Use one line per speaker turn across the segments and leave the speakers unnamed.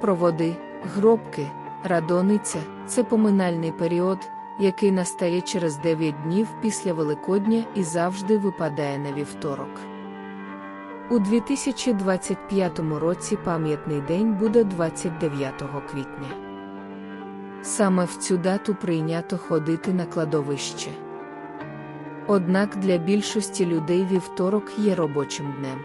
Проводи, гробки, радониця це поминальний період, який настає через 9 днів після Великодня і завжди випадає на вівторок. У 2025 році пам'ятний день буде 29 квітня. Саме в цю дату прийнято ходити на кладовище. Однак для більшості людей вівторок є робочим днем.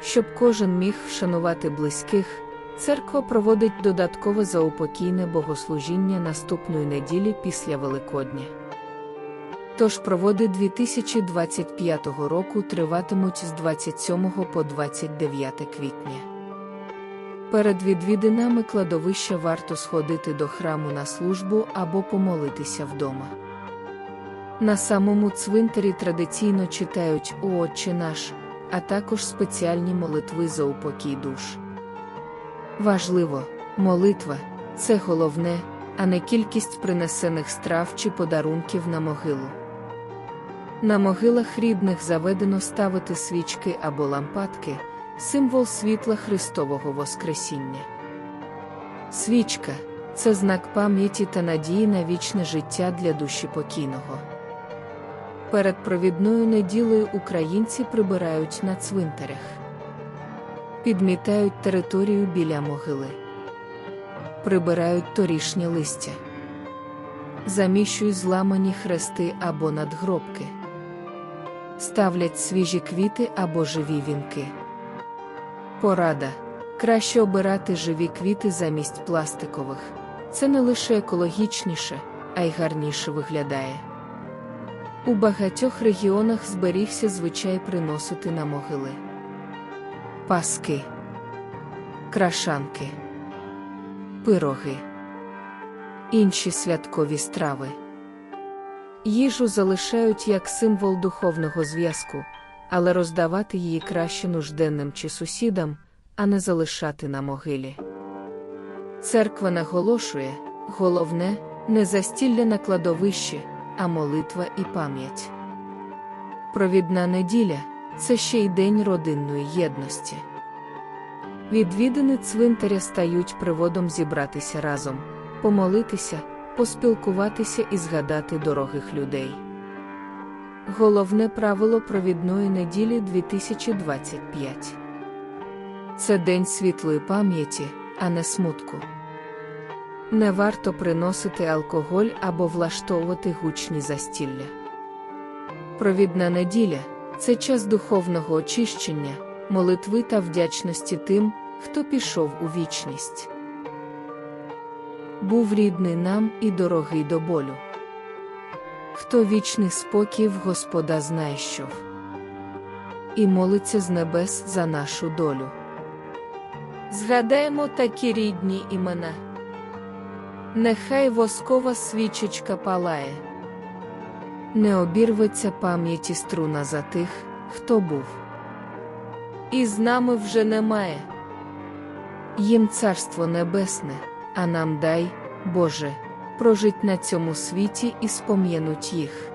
Щоб кожен міг вшанувати близьких, церква проводить додаткове заупокійне богослужіння наступної неділі після Великодня. Тож проводи 2025 року триватимуть з 27 по 29 квітня. Перед відвідинами кладовища варто сходити до храму на службу або помолитися вдома. На самому цвинтарі традиційно читають «О Отче наш, а також спеціальні молитви за упокій душ. Важливо, молитва це головне, а не кількість принесених страв чи подарунків на могилу. На могилах рідних заведено ставити свічки або лампадки, символ світла Христового Воскресіння. Свічка це знак пам'яті та надії на вічне життя для душі покійного. Перед провідною неділею українці прибирають на цвинтарях, підмітають територію біля могили, прибирають торішнє листя, заміщують зламані хрести або надгробки, ставлять свіжі квіти або живі вінки. Порада краще обирати живі квіти замість пластикових. Це не лише екологічніше, а й гарніше виглядає. У багатьох регіонах зберігся звичай приносити на могили паски, крашанки, пироги, інші святкові страви. Їжу залишають як символ духовного зв'язку, але роздавати її краще нужденним чи сусідам, а не залишати на могилі. Церква наголошує головне не застілля на кладовищі а молитва і пам'ять. Провідна неділя це ще й день родинної єдності. Відвідини цвинтаря стають приводом зібратися разом, помолитися, поспілкуватися і згадати дорогих людей. Головне правило провідної неділі 2025 це день світлої пам'яті, а не смутку. Не варто приносити алкоголь або влаштовувати гучні застілля. Провідна неділя це час духовного очищення, молитви та вдячності тим, хто пішов у вічність. Був рідний нам і дорогий до болю. Хто вічний спокій Господа знайшов і молиться з небес за нашу долю. Згадаємо такі рідні імена. Нехай воскова свічечка палає, не обірветься пам'яті струна за тих, хто був. І з нами вже немає. Їм царство небесне, а нам дай, Боже, прожить на цьому світі і спом'януть їх.